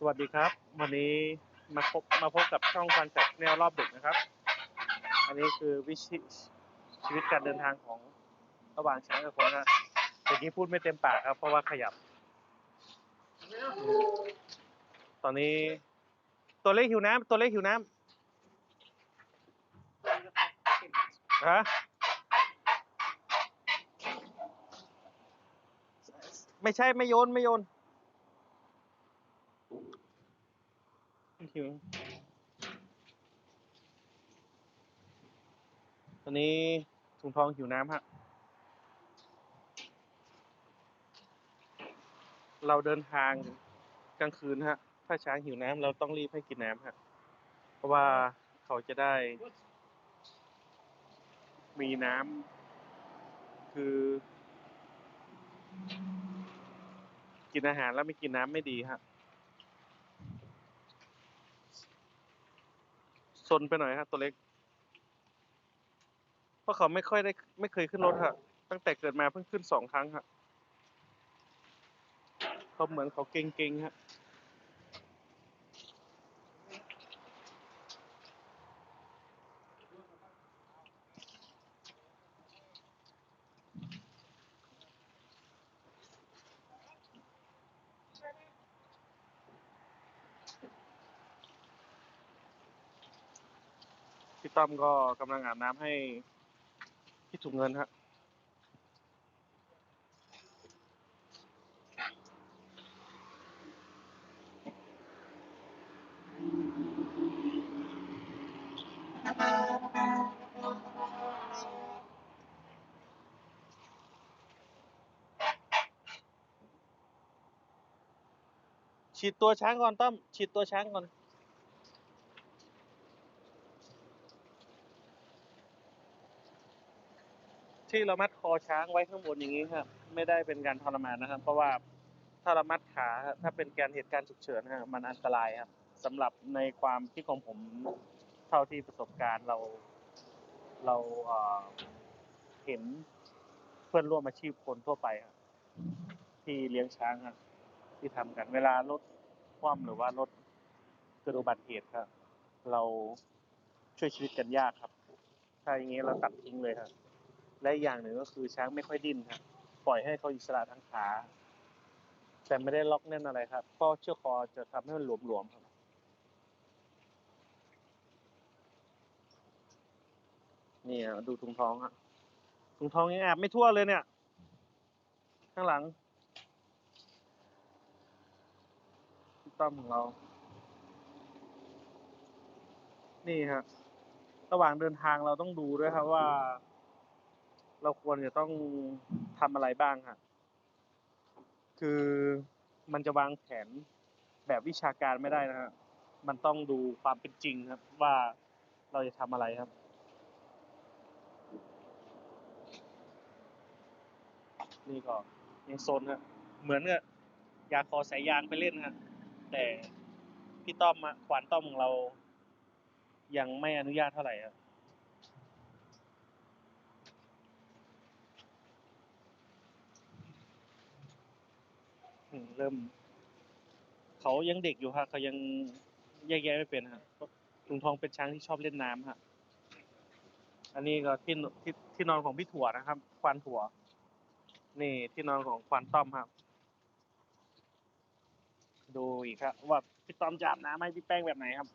สวัสดีครับ วันนี้มาพบมาพบกับช่องฟันแฟกแนวรอบดึกนะครับ อันนี้คือวิชิชีวิตการเดินทางของระหว่างช้างกับคนนะแต่กี้พูดไม่เต็มปากครับ เพราะว่าขยับ ตอนนี้ ตัวเล็กหิวน้ำตัวเล็กหิวน้ำฮะไม่ใช่ไม่โยนไม่โยน หิวตอนนี้ถุงทองหิวน้ำฮะ เราเดินทางกลางคืนฮะ ถ้าช้างหิวน้ำเราต้องรีบให้กินน้ำฮะ เพราะว่าเขาจะได้ มีน้ำคือ กินอาหารแล้วไม่กินน้ำไม่ดีฮะ ซนไปหน่อยฮะตัวเล็ก เพราะเขาไม่ค่อยได้ไม่เคยขึ้นรถฮะ ตั้งแต่เกิดมาเพิ่งขึ้นสองครั้งฮะเขาเหมือนเขาเก่งๆฮะ พี่ต้มก็กำลังอาบน้ำให้พี่ถุงเงินฮะฉีดตัวช้างก่อนต้อมฉีดตัวช้างก่อน ที่เรามัดคอช้างไว้ข้างบนอย่างนี้ครับ ไม่ได้เป็นการทรมานนะครับ เพราะว่าถ้าเรามัดขาถ้าเป็นการเหตุการณ์ฉุกเฉินนะฮะมันอันตรายครับสำหรับในความคิดของผมเท่าที่ประสบการณ์เราเราเห็นเพื่อนร่วมอาชีพคนทั่วไปครับที่เลี้ยงช้างครับที่ทำกัน เวลารถคว่ำหรือว่ารถเกิดอุบัติเหตุครับ เราช่วยชีวิตกันยากครับ ถ้าอย่างนี้เราตัดทิ้งเลยครับ และอย่างหนึ่งก็คือช้างไม่ค่อยดิ้นครับปล่อยให้เขาอิสระทั้งขาแต่ไม่ได้ล็อกแน่นอะไรครับเพราะเชือกคอจะทำให้มันหลวมๆครับนี่อะดูถุงท้องครับถุงท้องยังแอบไม่ทั่วเลยเนี่ย ข้างหลังต้อมของเรา นี่ครับระหว่างเดินทางเราต้องดูด้วยครับว่า เราควรจะต้องทำอะไรบ้างครับคือมันจะวางแผนแบบวิชาการไม่ได้นะฮะมันต้องดูความเป็นจริงครับ ว่าเราจะทำอะไรครับนี่ก็ยังโซนฮะเหมือนกับอยากขอสายยางไปเล่นฮะแต่พี่ต้อมขวานต้อมของเรา ยังไม่อนุญาตเท่าไหร่ครับ อืมเริ่ม เขายังเด็กอยู่ฮะเขายังแยกแยะไม่เป็นฮะลุงทองเป็นช้างที่ชอบเล่นน้ำฮะอันนี้ก็ที่ที่ที่นอนของพี่ถั่วนะครับ ควานถั่ว นี่ที่นอนของควานต้อมครับ ดูอีกครับ ว่าพี่ต้อมจะอาบน้ำให้พี่แป้งแบบไหนครับ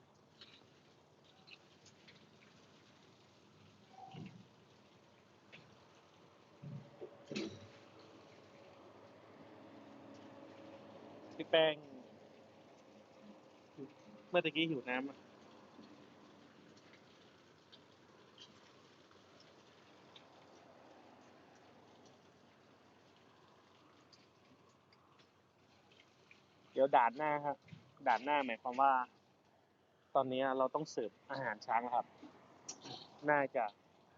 พี่แป้ง เมื่อตะกี้หิวน้ำอะเดี๋ยวด่านหน้าครับ ด่านหน้าหมายความว่า ตอนนี้เราต้องเสิร์ฟอาหารช้างแล้วครับ น่าจะ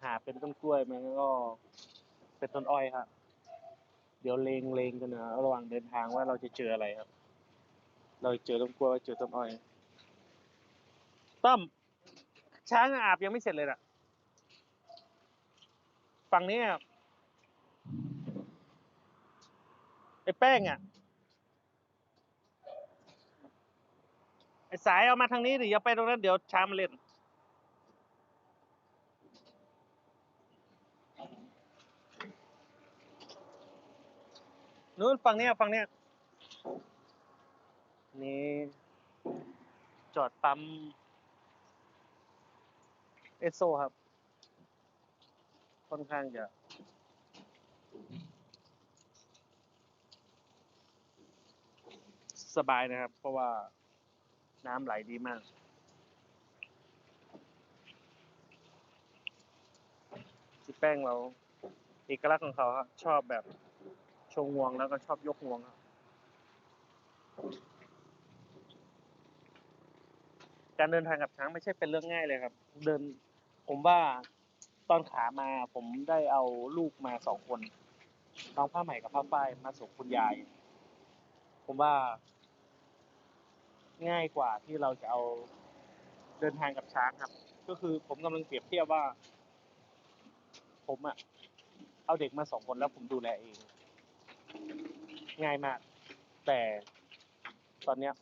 หาเป็นต้นกล้วยมันก็เป็นต้นอ้อยครับ เดี๋ยวเลงเลงกันนะระหว่างเดินทางว่าเราจะเจออะไรครับ เราเจอต้นกล้วยเจอต้นอ้อยต้อมช้างอาบยังไม่เสร็จเลยน่ะ ฝั่งนี้อะไอ้แป้งอะอ้สายเอามาทางนี้ดิอย่าไปตรงนั้นเดี๋ยวช้างมาเล่นนู้นฝั่งนี้ฝั่งนี้ นี่จอดปั๊มเอสโซครับ ค่อนข้างจะสบายนะครับ เพราะว่าน้ำไหลดีมากที่แป้งเรา เอกลักษณ์ของเขาครับชอบแบบชงงวงแล้วก็ชอบยกงวงครับ การเดินทางกับช้างไม่ใช่เป็นเรื่องง่ายเลยครับ เดินผมว่าตอนขามาผมได้เอาลูกมาสองคนน้องผ้าใหม่กับผ้าฝ้ายมาส่งคุณยาย ผมว่า ง่ายกว่าที่เราจะเอาเดินทางกับช้างครับ ก็คือผมกำลังเปรียบเทียบว่า ผมอะเอาเด็กมาสองคนแล้วผมดูแลเอง ง่ายมาก แต่ตอนเนี้ย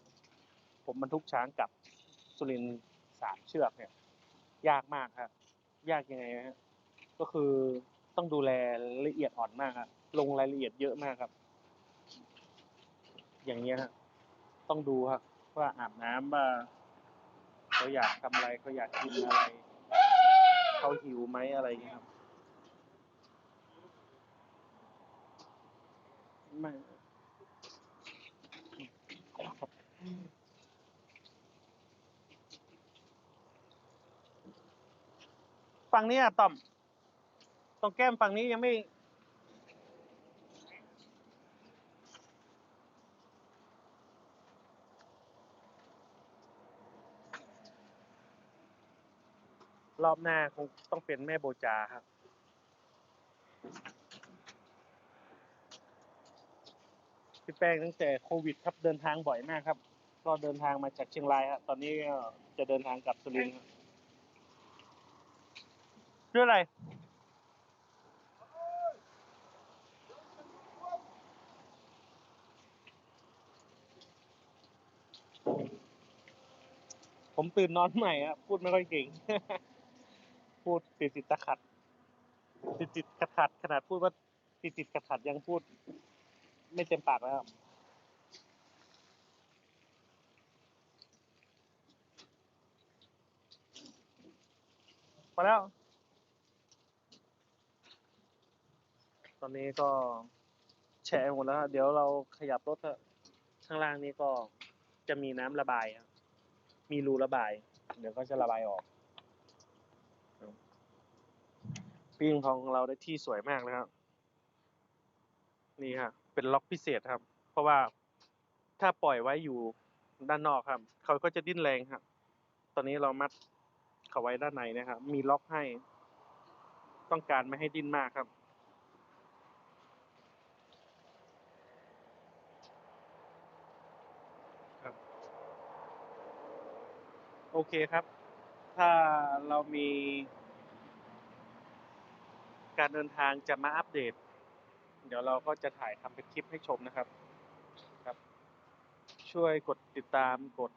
ผมบรรทุกช้างกลับ สุรินสามเชือกเนี่ย ยากมากครับ ยากยังไงฮะก็คือต้องดูแลละเอียดอ่อนมากครับลงรายละเอียดเยอะมากครับ อย่างเงี้ยฮะต้องดูครับ ว่าอาบน้ำว่าเขาอยากทำอะไรเขาอยากกินอะไรเขาหิวไหมอะไรอย่างเงี้ยครับไม่ ฝั่งนี้อะต่อม ตรงแก้มฝั่งนี้ยังไม่ รอบหน้าคงต้องเป็นแม่โบจาครับ พี่แป้งตั้งแต่โควิดครับเดินทางบ่อยมากครับ ก็เดินทางมาจากเชียงรายครับตอนนี้ก็จะเดินทางกลับสุรินทร์ครับ ชื่ออะไรผมตื่นนอนใหม่ครับพูดไม่ค่อยเก่ง พูดติดติดตะขัด ติดติดขัดขัดขนาดพูดว่าติดติดขัดขัดยังพูด ไม่เต็มปากแล้วครับพอแล้ว อนนี้ก็แฉะหมดแล้วเดี๋ยวเราขยับรถเถอะข้างล่างนี้ก็จะมีน้ำระบายครับมีรูระบาย เดี๋ยวก็จะระบายออกปีงทองเราได้ที่สวยมากนะครับ นี่ครับเป็นล็อกพิเศษครับ เพราะว่าถ้าปล่อยไว้อยู่ด้านนอกครับ เขาก็จะดิ้นแรงครับตอนนี้เรามัดเขาไว้ด้านในนะครับ มีล็อกให้ ต้องการไม่ให้ดิ้นมากครับ โอเคครับ ถ้าเรามีการเดินทางจะมาอัปเดต เดี๋ยวเราก็จะถ่ายทำเป็นคลิปให้ชมนะครับครับ ช่วยกดติดตามกด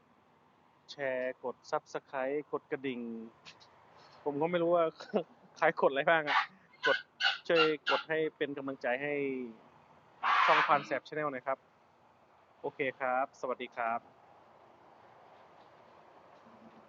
แชร์ กด Subscribe กดกระดิ่ง ผมก็ไม่รู้ว่าใครกดอะไรบ้างอะกดช่วยกดให้เป็นกำลังใจให้ช่องพันแสบชาแนลหน่อยครับ โอเคครับ สวัสดีครับ